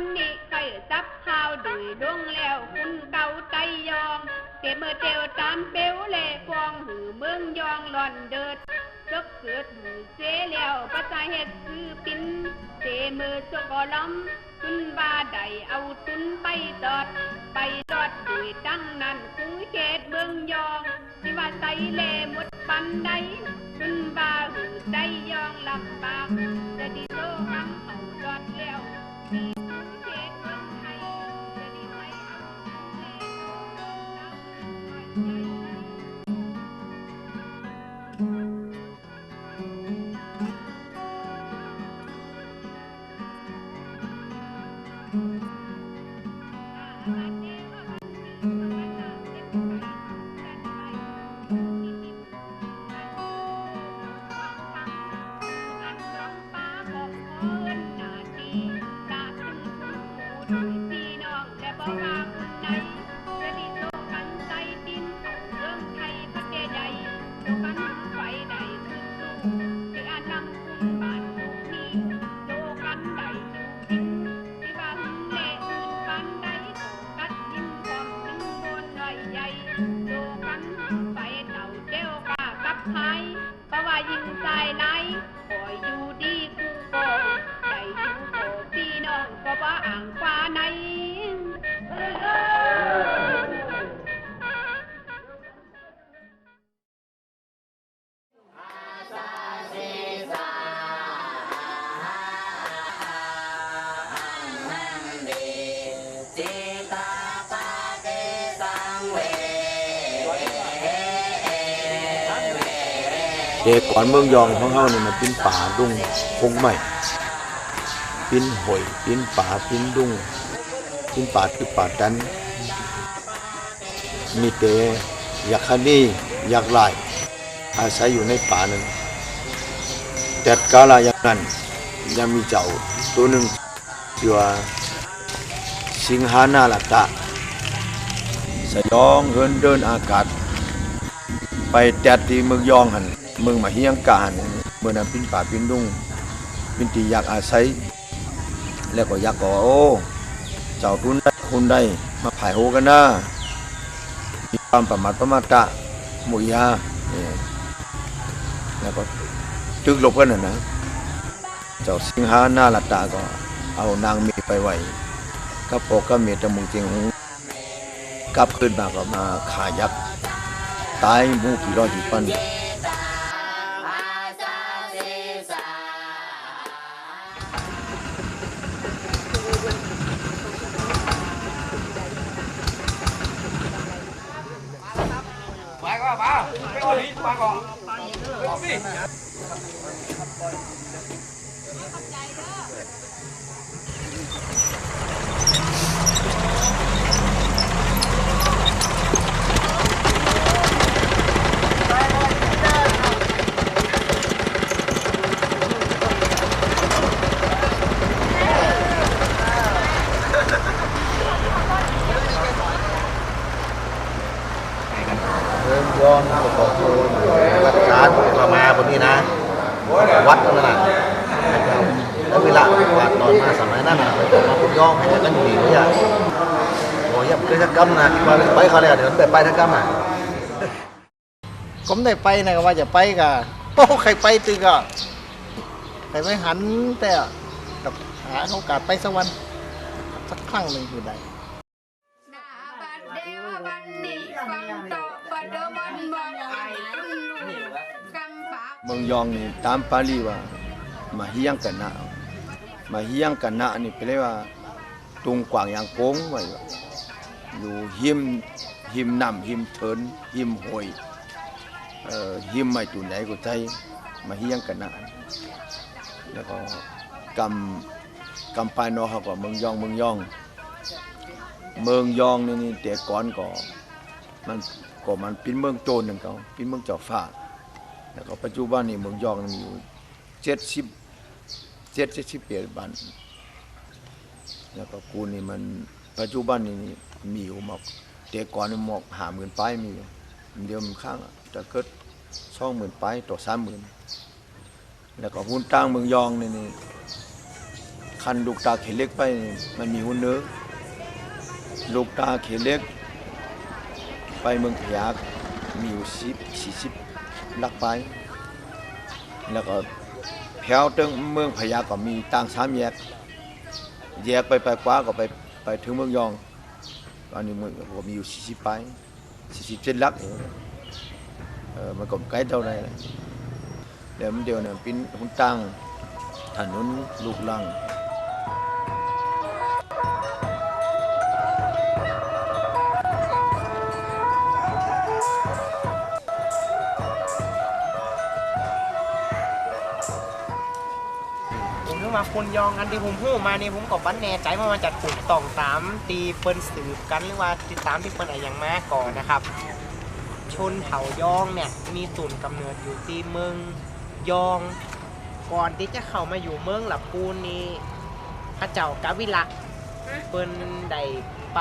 ันนี้ใครซับข้าวดุยดวงแล้วคุณเก่าใจยองเกเมื่อเตียวตามเปลวเล่กองหือเมืองยองหล่อนเดิดซึกเกิดหูเสียแล้วภาษาเฮ็ดคือปิ้นเสมือสกอลอมคุณว่าใดเอาตุนไปตอด ไปตอดดุยตั้งนั้นคุยเขตเมืองยองที่ว่าใส่เลหมดปันใดคุณว่าหือใจยองลำบาก เด็กก่อนเมืองยองของเฮานี่มันเป็นป่าดุงคงไม่เป็นหอยเป็นป่าเป็นดุงเป็นป่าคือป่าดันมีแต่ยักษ์คณียักษ์ลายอาศัยอยู่ในป่านั้นแต่กาลาอย่างนั้นยังมีเจ้าตัวหนึ่งชื่อว่าสิงหานาลตะสยองเฮินเดินอากาศ ไปแตดที่เมืองยองหัน เมืองมาเฮียงกาหันเมื่อนั้นปินป่าปินดุงปินตีอยากอาศัย แล้วก็อยากก็โอ้เจ้าทุนได้คุณได้มาผายโหกันนะมีความประมาทประมาทตะมุยานี่แล้วก็ตึกลบกันน่ะนะเจ้าสิงหาหน้าลัตตาก็เอานางมีไปไหว้ก็ปกก็เมียจมูกจริงหูกลับขึ้นมาก็มาขายักตายมูกี่ร้อยกี่พัน ไปก่อนมาไปก่อนนี้มาก่อนไปก่อนพี่ เดินย้อนประกอบโทนรักษาประมาบนนี้นะ วัดนั่นน่ะแล้วเวลาก่อนนอนมาสมัยนั้นน่ะไปบอกมาคุณย่องให้กันอยู่ดีไม่ใช่โอ้ยเคยทักกรรมนะที่ว่าไปเขาเลยเดี๋ยว ไปทักกรรมอะผมได้ไปนะก็ว่าจะไปกะโอ้ใครไปตึกอะใครไม่หันแต่กับหาโอกาสไปสักวันสักครั้งหนึ่งคือได้หน้าบัดเดววันนี้ฟังโตปะเมืองยองนี่ตามปาลีว่า มาเฮียงกันนะมาเฮียงกันนะนี่แปลว่าตรงกว่างอย่างโกงไว้ว่าอยู่หิม หิมนำหิมเถินหิมหอยเอ่อหิมไม่ตุนไหนก็ใจมาเฮียงกันนะแล้วก็กำกำปายนอเขาก็เมืองยองเมืองยอง เมืองยองนี่นี่แต่ก่อนก็มันก็มันเป็นเมืองโจรนั่นเขาเป็นเมืองเจ้าฟ้าแล้วก็ปัจจุบันนี้เมืองยองมีอยู่เจ็ดสิบเจ็ดสิบเปียบ้านแล้วก็กูนี่มันปัจจุบันนี่มีอยู่มอก แต่ก่อนนี่หมอกหาหมื่นป้ายมีเดียวมันข้างจะเกิดสองหมื่นป้ายต่อสามหมื่นแล้วก็หุ้นตั้งเมืองยองนี่นี่คันลูกตาเขเล็กไปมันมีหุ่นเนื้อลูกตาเขเล็ก ไปเมืองพะยากมีอยู่สิบสี่สิบลักไป แล้วก็แถวตึงเมืองพะยาก็มีต่างสามแยกแยกไปไปกว่าก็ไปไปถึงเมืองยอง อันนี้ผมมีอยู่สี่สิบไปสี่สิบเจ็ดลักเออมันก็ใกล้เท่าไหรเลยเดี๋ยวมันเดียวเนี่ยเป็นหุ่นตั้งถนนลูกลัง ว่าคนยองอันที่ผมพูดมานี่ผมก็บันแน่ใจว่ามันจะถูกต้องตามตีเปิ้นสืบกันหรือว่าติดตามที่เปิ้นอะไรอย่างมาก่อนนะครับ ชนเผ่ายองเนี่ยมีศูนย์กำเนิดอยู่ที่เมืองยอง ก่อนที่จะเข้ามาอยู่เมืองหลับปูนนี้พระเจ้ากาวิละเปิ้นได้ไป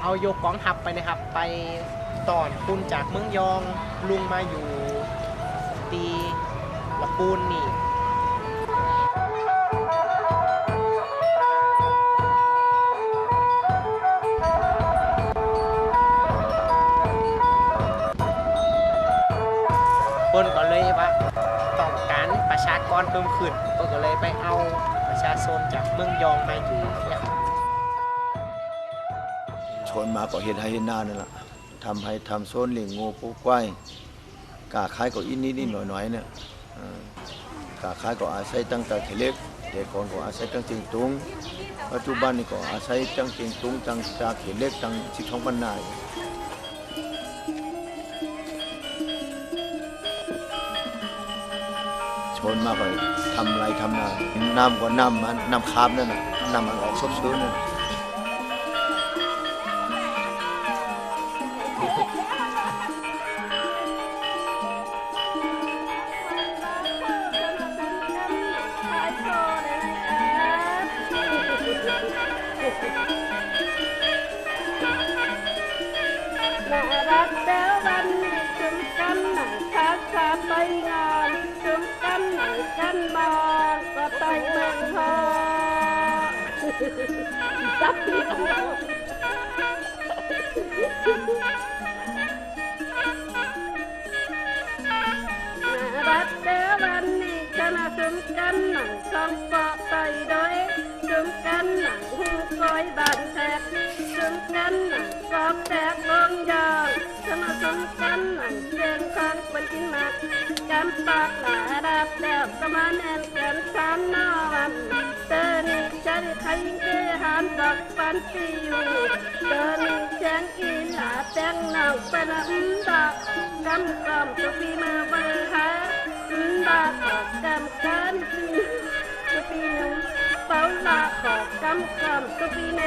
เอายกกองทัพไปนะครับ ไปตอนคุณจากเมืองยองลุงมาอยู่ตีหลับปูนนี่ ประชากรเพิ่มขึ้นเปิ้นก็เลยไปเอาประชาชนจากเมืองยองมาอยู่เนี่ยชนมาก็เห็นให้เห็นหน้านั่นแหละทำให้ทำโซนเลี้ยงงูปูกว้ายกาขายก็อินนิดนิดหน่อยหน่อยๆเนี่ยเออกาขายก็อาศัยตั้งแต่เขเล็กแต่ก่อนก็อาศัยตั้งจียงตุงปัจจุบันนี่ก็อาศัยตั้งจียงตุงตั้งจากเขเล็กตั้งสิบสองปันนาย ชนมาก็ทำไรทำนาน้ำก็น้ำมันน้ำคาบนั่นน่ะน้ำมันออกซบซื้อนั่น กันหนังสองเกาะไปโดยถึงกันหนังหูคอยบานแทกถึงกันหนังกอบแตกลงยางชนะถึงกันหนังเชียงคางเป็นกินหนักจำปากหลาดับแล้วก็มาแน่นแขนสามนอวันเตอนี่จะได้ใครเกหานบอกปันปีอยู่เตอนี่แจงอีหลาแตงหนังเป็นอันดับกำกำตัวปีมาเบอร์หา บาขอกำกันปีปีหนึ่งเป้าลาขอกำกำตุปีแน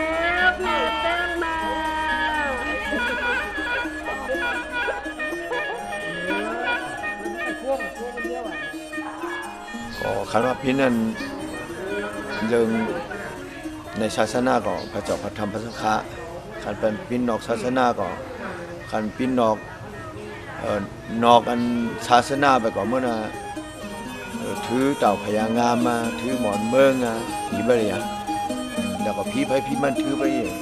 วแม่แตงมาก็คันว่าพี่นั่นเรื่องในศาสนาก็พระเจ้าพระธรรมพระสังฆะคันเป็นพี่นอกศาสนาก็คันพี่นอกเอ่อนอกอันศาสนาไปก็เมื่อน่ะ ถือเต่าพญางามมา ถือหมอนเมืองอะผีบริยงแล้วก็พี่ไปพี่มันถือไปเอง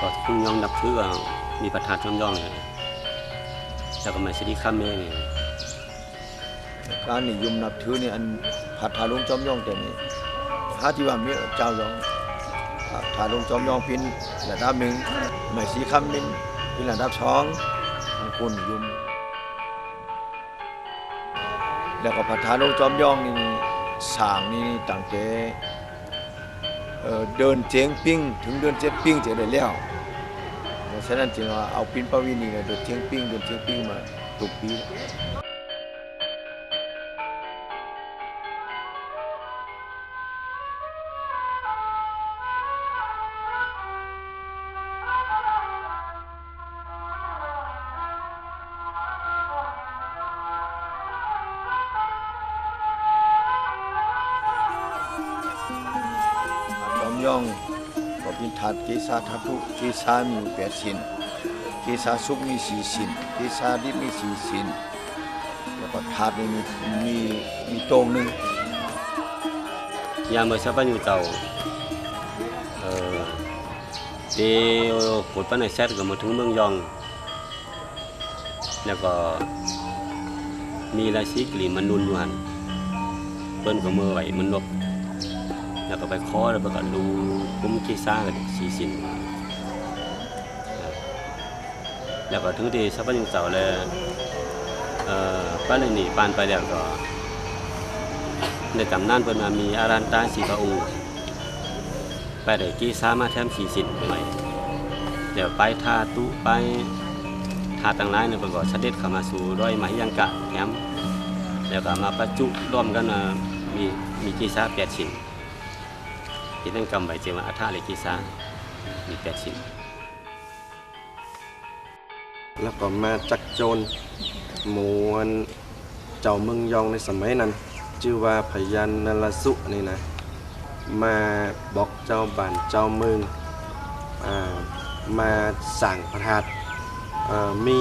ก็คุณยองนับถือว่ามีประธานจอมยองเนี่ยแล้วก็มาสิริคัมเมนี่การนิยมนับถือนี่อันผัดทาลุงจอมยองแต่นี่ หาที่ว่ามีเจ้ายองผัดทาลงจอมยองพินระดับหนึ่งไม่สีคำนินพินระดับสองอันคนนิยมแล้วก็ผัดทาลงจอมยองนี่สางนี่ตั้งเอ่อเดินเจียงปิ้งถึงเดินเจียงปิ้งจะได้แล้วเพราะฉะนั้นจึงเอาปินปวีนีเนี่ยเดินเจียงปิ้งเดินเจียงปิ้งมาทุกปี สาธาตุกีสามีแปดสินกีสาสุกมีสี่สินกีสาดิบมีสี่สินแล้วก็ธาตุนี้มีมีมีโตรงหนึ่งยามเมื่อชาวบ้านอยู่เจ้าเอ่อเดี๋ยวกดปันในแซดก็มาถึงเมืองยอง แล้วก็มีราศีกลีมันนุนอยู่หัน เปิ้นก็มือไหวมันนบแล้วก็ไปคอแล้วก็ดู กุ้มกีซ่ากันสีสินแล้วก็ถึงที่ชาวบ้านอยู่เจ้าแล้วป้าเลยนี่ปานไปแล้วก็ในตำนานเพิ่นว่ามีอารันตาสีพระองค์ไปได้กี่สามาแถมสีสินใหม่เดี๋ยวไปทาตุไปทาต่างหลายเนี่ยเพิ่นก็เสด็จเข้ามาสู่ร้อยมหิยังกะแถมแล้วก็มาประจุร่วมกันนะมีมีกี่สาแปดชิ้น ที่นั่นกำไว้เจว่าอัฐาเลยกี่สามีแปดชิ้นแล้วก็มาจักโจรหมวนเจ้าเมืองยองในสมัยนั้น ชื่อว่าพยันนรสุนี่นะ มาบอกเจ้าบ้านเจ้าเมืองอามาสั่งพระธาตุมี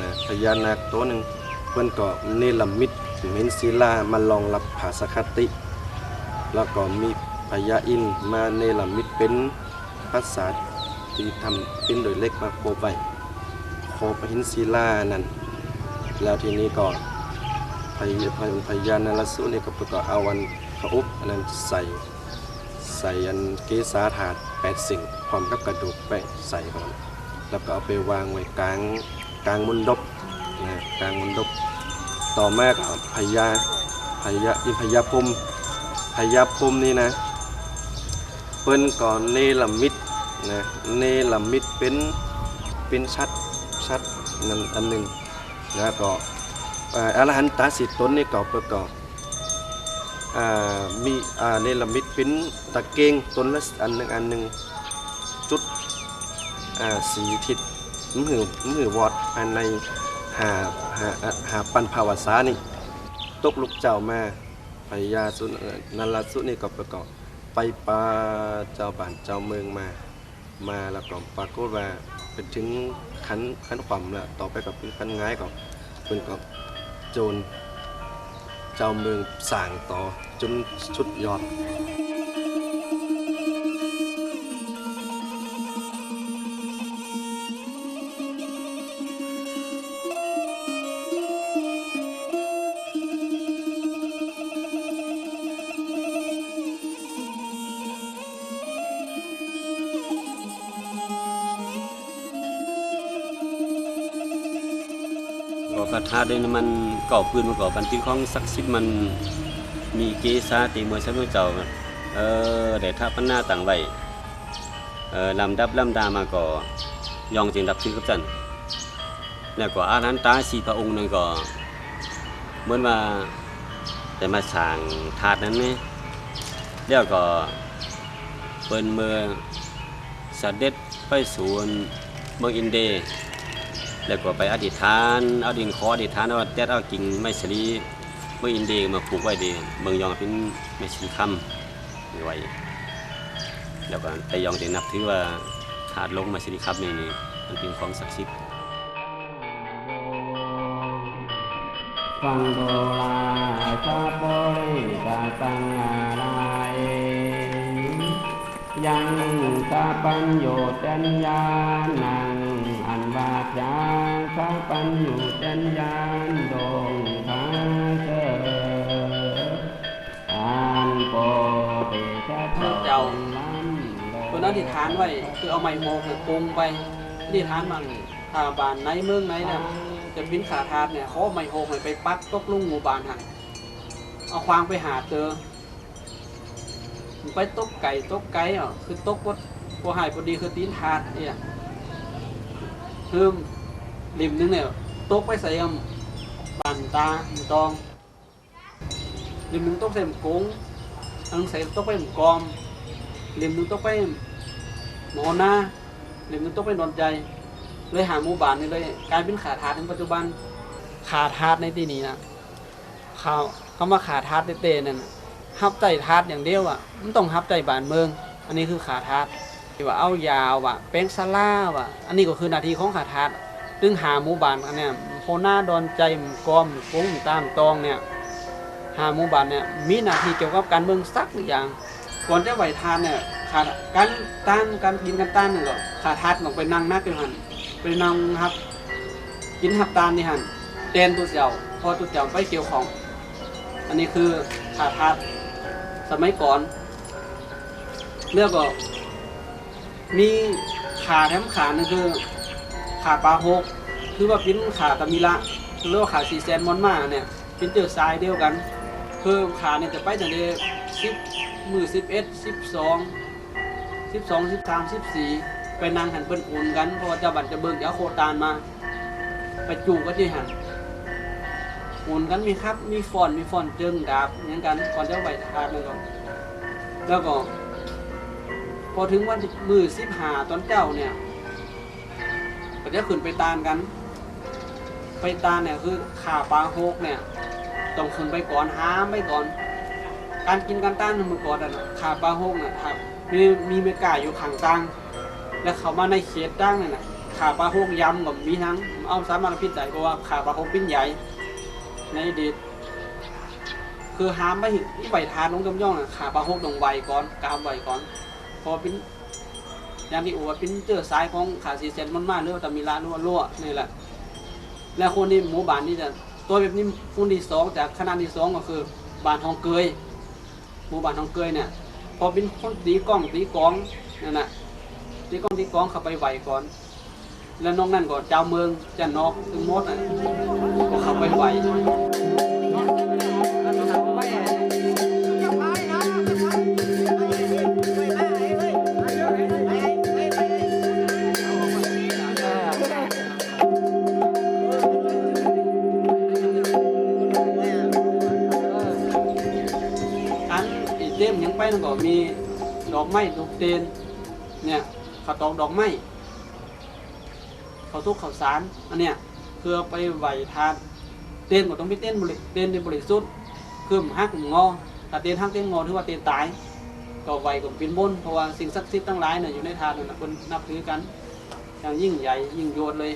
นะพญานาคตัวหนึ่งเพื่อนก็เนรมิตเห็นศิลามาลองรับภาสคติ แล้วก็มี พญาอินมาเนรมิตเป็นภาษาที่ทำเป็นโดยเล็กมาโคบไว้โคบหินศิลานั่นแล้วทีนี้ก็พยพยพยานนรสุนี่ก็ประกอบเอาวันพระอุปอันนั้นใส่ใส่อันเกสาถาดแปดสิ่งพร้อมกับกระดูกไปใส่ก่อนแล้วก็เอาไปวางไว้กลางกลางมุนดบนะกลางมุนดบต่อมาก็พญาพญาอินพญาพมพญาพมนี่นะ เปิ้นก่อนเนลมิตนะเนลมิตเป็นเป็นชัดชัดนั่นอันหนึ่งแล้วก็เอ่ออรหันตาสิตนนี่ก็ประกอบมีเนลมิตเป็นตะเกงตนละอันหนึ่งอันหนึ่งจุดสีทิศมือมือวอดภายในหาหาหาปันภาวสานี่ตกลูกเจ้ามาพญาสุนันลสุนี่ก็ประกอบ ไปปลาเจ้าบ้านเจ้าเมืองมา มาแล้วก็ปรากฏว่าเป็นถึงขันขันความแล้วต่อไปกับเป็นขันง่ายก็เป็นก็โจรเจ้าเมืองสั่งต่อจนชุดยอด นหน้าต่างไว้เออลำดับลำดามาก็ยองจึงดับชื่อกับจันแล้วก็อารันตาสีพระองค์นั่นก็เหมือนว่าได้มาสร้างธาตุนั้นไหมแล้วก็เปิ้นเมืองเด็จไปสู่เมืองอินเดีย แล้วก็ไปอธิษฐาน เอาดินขออธิษฐานว่าแต่เอากิ่งไม้สลีเมื่ออินเดียมาปลูกไว้ดีเมืองยองเป็นไม้สลีคำไว้แล้วก็แต่ยองจะนับถือว่าถาดลงไม้สลีคำนี่นี่มันเป็นของศักดิ์สิทธิ์ฟังโดราชาบริกาสังอาลายยังสาปัญโยจัญญานัง อันวาจาสาปัญโยจัญญาดงพาเจออันโปเตชะเจ้าตัวนั้นที่ฐานไว้คือเอาไม้โมกเนี่ยปรุงไปที่ฐานมันถ้าบานไหนเมืองไหนเนี่ยจะบินขาทาดเนี่ยเขาเอาไม้โฮกไปปักตกลุงหมู่บ้านหันเอาควางไปหาเจอไปตกไก่ตกไก่อะคือตกวัดพอหายพอดีคือตีนทาดเนี่ย เพิ่มริมนึงเนี่ยตกไปใส่ยำบานตาหมู่ตองริมนึงตกใส่หมู่กงอันนึงใส่ตกไปหมู่กอมริมนึงต้องไปหมอนาริมนึงต้องไปนอนใจ เลยหาหมู่บ้านนี่เลยกลายเป็นขาทาสในปัจจุบันขาทาสในที่นี้นะเขาเขามาขาทาสเต้ๆนั่นน่ะฮับใจทาสอย่างเดียวอะมันต้องฮับใจบ้านเมือง อันนี้คือขาทาส ที่ว่าเอายาวว่ะแป้งซาลาว่ะอันนี้ก็คือนาทีของขาทาดซึ่งหาหมู่บ้านอันเนี้ยโคหน้าดอนใจกอมกุ้งตามตองเนี่ยหาหมู่บ้านเนี่ยมีหน้าที่เกี่ยวกับการเมืองสักอย่างก่อนจะไหวทานเนี่ยขาดการต้านการกินกันต้านนี่ยก็ขาทัดลงไปนั่งนักอยู่หันไปนั่งครับกินหับตานนี่หันเตนตัวเจ้าพอตัวเจ้าไปเกี่ยวของ อันนี้คือขาทัดสมัยก่อนเรื่องก็ มีขาแถมขาหนึงคือ ขาปลาหกคือว่าเป็นขาตะมิละเรียกว่าขาสีแซนมอนมาเนี่ยเป็นเจอทรายเดียวกันคือขาเนี่ยจะไปตั้งแต่สิบมือสิบเอ็ดสิบสองสิบสองสิบสามสิบสี่ไปนั่งหันเป็นอุ่นกันเพราะว่าเจ้าบัตรจะเบิ่งเดี๋ยวโคตานมาไปจูก็ที่หันอุ่นกันมีครับมีฟอนมีฟอนเจิงดาบอย่างกันก่อนจะไหวทานนั่นก่อนแล้วก็ อถึงวันมือสิบหาตอนเจ้าเนี่ยก็จะขึ้นไปตานกัน ไปตานเนี่ยคือขาปลาโฮกเนี่ยต้องขึ้นไปก่อนห้ามไปก่อน การกินการต้านมือก่อนอะนะขาปลาโฮกเนี่ยครับมีมีเมกาอยู่ข้างตังแล้วเขามาในเขตตั้งเนี่ยนะขาปลาโฮกยำกับมีทั้งเอาสามารถพิจารณาว่าขาปลาโฮกปิ้นใหญ่ในอดีตคือห้ามไปถึงที่ไหวทานลงจำย่องน่ะขาปลาโฮกต้องไวก่อนกามไวก่อน พอปิ้นอย่างที่อว่าปิ้นเจอสายของขาสีเซนมันมากหรือว่าตะมีลาหรือว่ารั่วนี่แหละ และคนในหมู่บ้านนี่จะตัวแบบนี้คนที่สองจากคณะที่สองก็คือบ้านทองเกยหมู่บ้านทองเกยเนี่ย พอเป็นคนตีกล้องตีกลองนั่นน่ะตีกล้องตีกลองเข้าไปไหวก่อน แล้วน้องนั่นก็เจ้าเมืองจะนอกถึงมดอะก็เข้าไปไหว มันั่นก็มีดอกไม้ดอกเตนเนี่ยข้าวตอกดอกไม้ข้าวทุกข้าวสารอันเนี้ยเพื่อไปไหวทาน เต้นก็ต้องมีเต้นบริเต้นในบริสุทธิ์คือมหักมนงอถ้าเต้นหักเต้นงอถือว่าเต้นตาย ก็ไหวก็เป็นบนเพราะว่าสิ่งศักดิ์สิทธิ์ทั้งหลายเนี่ยอยู่ในทานนั่นนะคนนับถือกันอย่างยิ่งใหญ่ยิ่งโยดเลย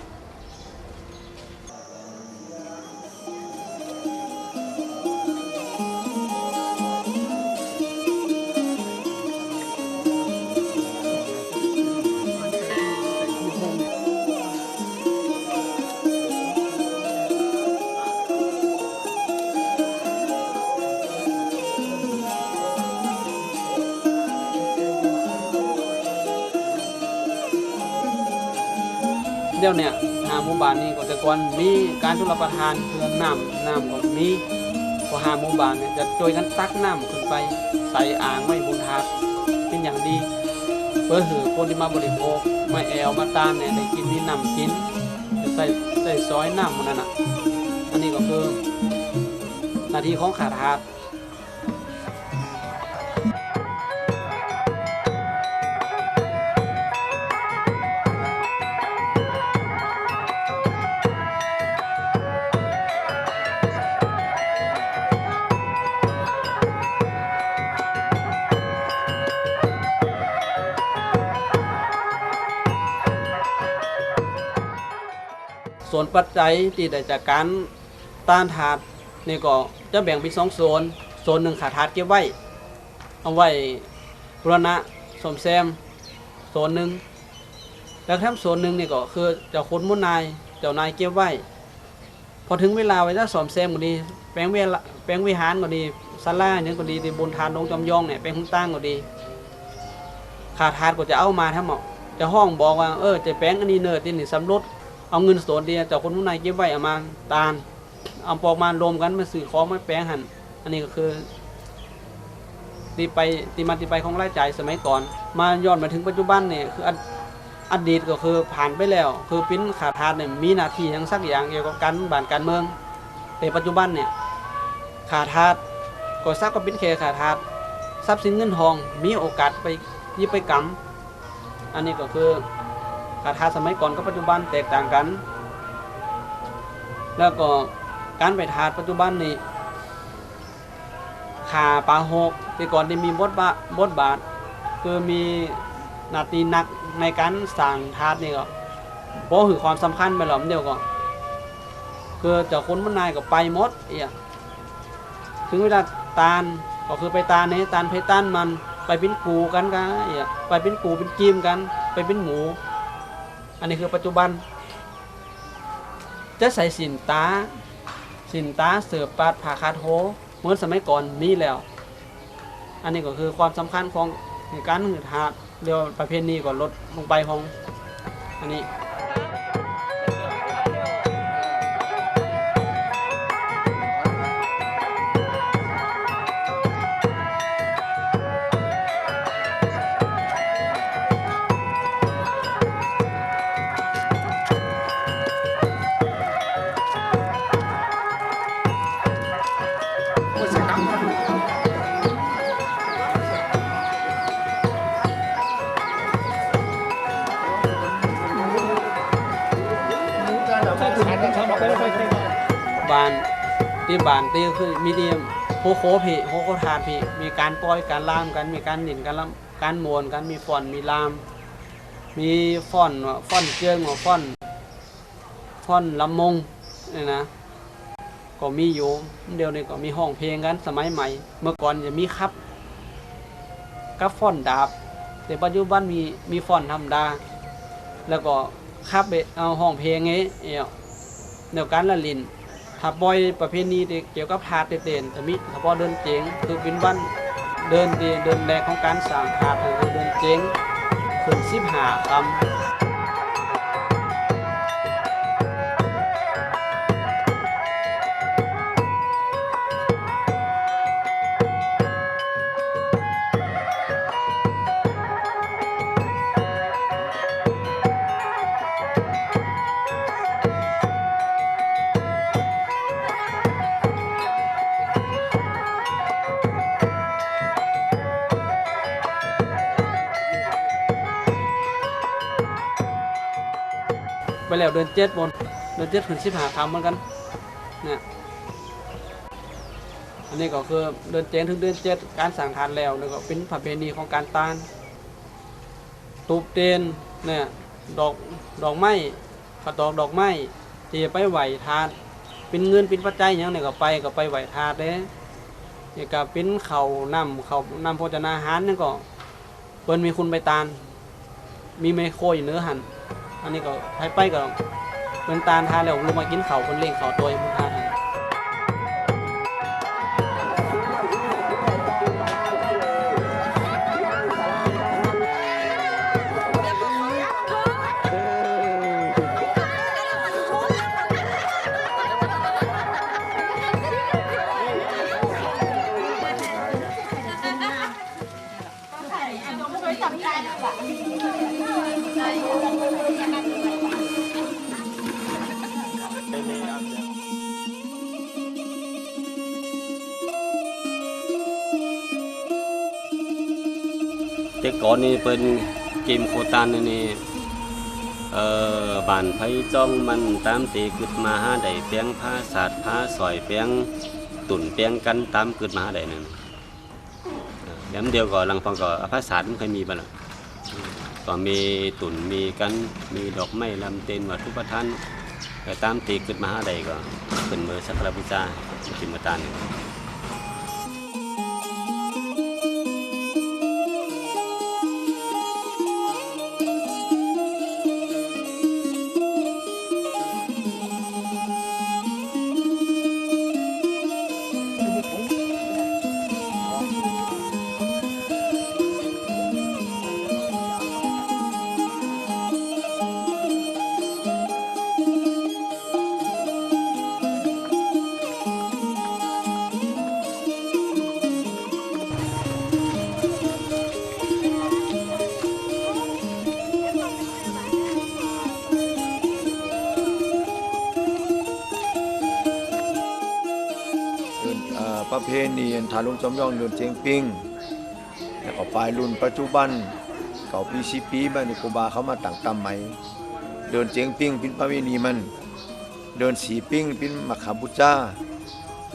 เนี่ยหาหมู่บ้านนี้ก็แต่ก่อนมีการชุลประทานเรื่องน้ำน้ำก็มีพอหาหมู่บ้านเนี่ยจะช่วยกันตักน้ำขึ้นไปใส่อ่างไม่บุญทาดเป็นอย่างดีเพื่อหือคนที่มาบริโภคมาแอลมาตามเนี่ยได้กินมีน้ำกินจะใส่ใส่ซอยน้ำมันนั่นอะอันนี้ก็คือหน้าที่ของขาดทาส ส่วนปัจจัยที่ได้จากการต้านทานนี่ก็จะแบ่งเป็นสองโซน โซนหนึ่งขาทาดเก็บไว้ เอาไว้บรณะสมแซมโซนหนึ่งแล้วทั้งโซนหนึ่งนี่ก็คือเจ้าคุณมุนนายเจ้านายเก็บไว้ พอถึงเวลาไว้จะสอมแซมก็ดีแปลงเวลาแปลงวิหารก็ดีศาลาเนี่ยก็ดีที่บนทานลงจำยองเนี่ยแปลงหุ้นตั้งก็ดี ขาทาดก็จะเอามาทั้งหมดจะห้องบอกว่าเออจะแปลงอันนี้เนิร์ดที่นี่สำรถ เอาเงินสดเดียวจากคนผู้ในเก็บไว้อามาตาลเอาปอกมารวมกันมาสื่อของมาแปลงหันอันนี้ก็คือตีไปตีมาตีไปของรายจ่ายสมัยก่อน มาย้อนมาถึงปัจจุบันเนี่ยคืออดอดีตก็คือผ่านไปแล้ว คือปิ้นขาทานเนี่ยมีหน้าที่อยังสักอย่างเกี่ยวกับการบ้านการเมือง แต่ปัจจุบันเนี่ยขาทาดก็ซักก็เป็นแค่ขาทาดทรัพย์สินเงินทองมีโอกาสไปยิบไปกำอันนี้ก็คือ คาถาสมัยก่อนกับปัจจุบันแตกต่างกัน แล้วก็การไปทาดปัจจุบันนี่ขาปลาหกที่ก่อนที่มีบทบาทบทบาท คือมีนาทีหนักในการสร้างทาสนี่ก็เพราะคือความสำคัญไปหลอมเดียวก็คือเจ้าคนมันนายก็ไปมดเอียถึงเวลาตาลก็คือไปตาลในตาลเพตันมันไปเป็นกูกันกันเอียไปเป็นกูเป็นจีมกัน ไปเป็นหมู อันนี้คือปัจจุบัน จะใส่สินตา สินตาเสือปัดผ่าคาโทเหมือนสมัยก่อนมีแล้ว อันนี้ก็คือความสำคัญของการหืดหาดเรียกว่าประเพณีก่อนลดลงไปของอันนี้ ที่บานที่คือมีเดียมโคโคพี่โคโคทานพี่มีการปล่อยการล่ามกันมีการหนินกันลำการมวนกันมีฟอนมีลาม มีฟอนฟอนเจืองฟอนฟ้อนลำมงนี่นะก็มีอยู่เดี๋ยวนี้ก็มีห้องเพลงกันสมัยใหม่ เมื่อก่อนจะมีครับกับฟอนดาบแต่ปัจจุบันมีมีฟอนธรรมดา แล้วก็ครับเอาห้องเพลงไงเอี่ยวแนวการละลิน ถ้าปล่อยประเพณีเกี่ยวกับหาดเด่นๆจะมีเฉพาะเดินเจงคือวินวันเดินดีเดินแรงของการสั่งหาดคือเดินเจงขึ้นสิบหาคำ เดินเจ็ดบนเดินเจ็ดขึ้นสิบหาคำเหมือนกันเนี่ยอันนี้ก็คือเดินเจงถึงเดินเจ็ดการสั่งทานแล้วแล้วก็เป็นประเพณีของการตานตูบเตนเนี่ยดอกดอกไม้ขัดดอกดอกไม้ที่จะไปไหวทาน เป็นเงินเป็นปัจจัยอย่างเนี่ยก็ไปก็ไปไหวทานเด้นี่ก็เป็นเขานำเขานำโภชนาอาหารนี่ก็เปิ้นมีคุณไปตานมีไมโครอยู่เนื้อหัน อันนี้ก็ให้ไปก็เป็นตาลทานแล้วลงมากินเขาคนเล่งเขาตัวมุทาน ก่อนนี่เป็นเกมโคตานนี่เอ่อบานไผจ้องมันตามตีกึดมาหาได้เปียงผ้าสาดผ้าสอยเปียงตุ่นเปียงกันตามกึดมาหาได้นั่นเออแล้วเดียวก็หลังฟังก็อภาษาดมันเคยมีบ่ล่ะก็มีตุ่นมีกันมีดอกไม้ลำเต็นวัตถุประทานก็ตามตีกึดมาหาได้ก็เป็นมือสักการะบูชาจิมตานนี่ ทาลุงจอมย่องเดินเจียงปิงแล้วก็ปลายรุ่นปัจจุบันเก่าปีชีปีบ้านนี่ครูบาเขามาต่างกรรมใหม่เดินเจียงปิงพินประเพณีมัน เดินสีปิ้งพินมะขามพุจ้า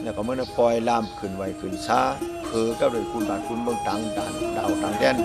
แล้วก็เมื่อปล่อยลามขึ้นไวขึ้นช้าเผอก็เลยคุณบาดคุณเบิ่งต่างด่านดาวต่างแดน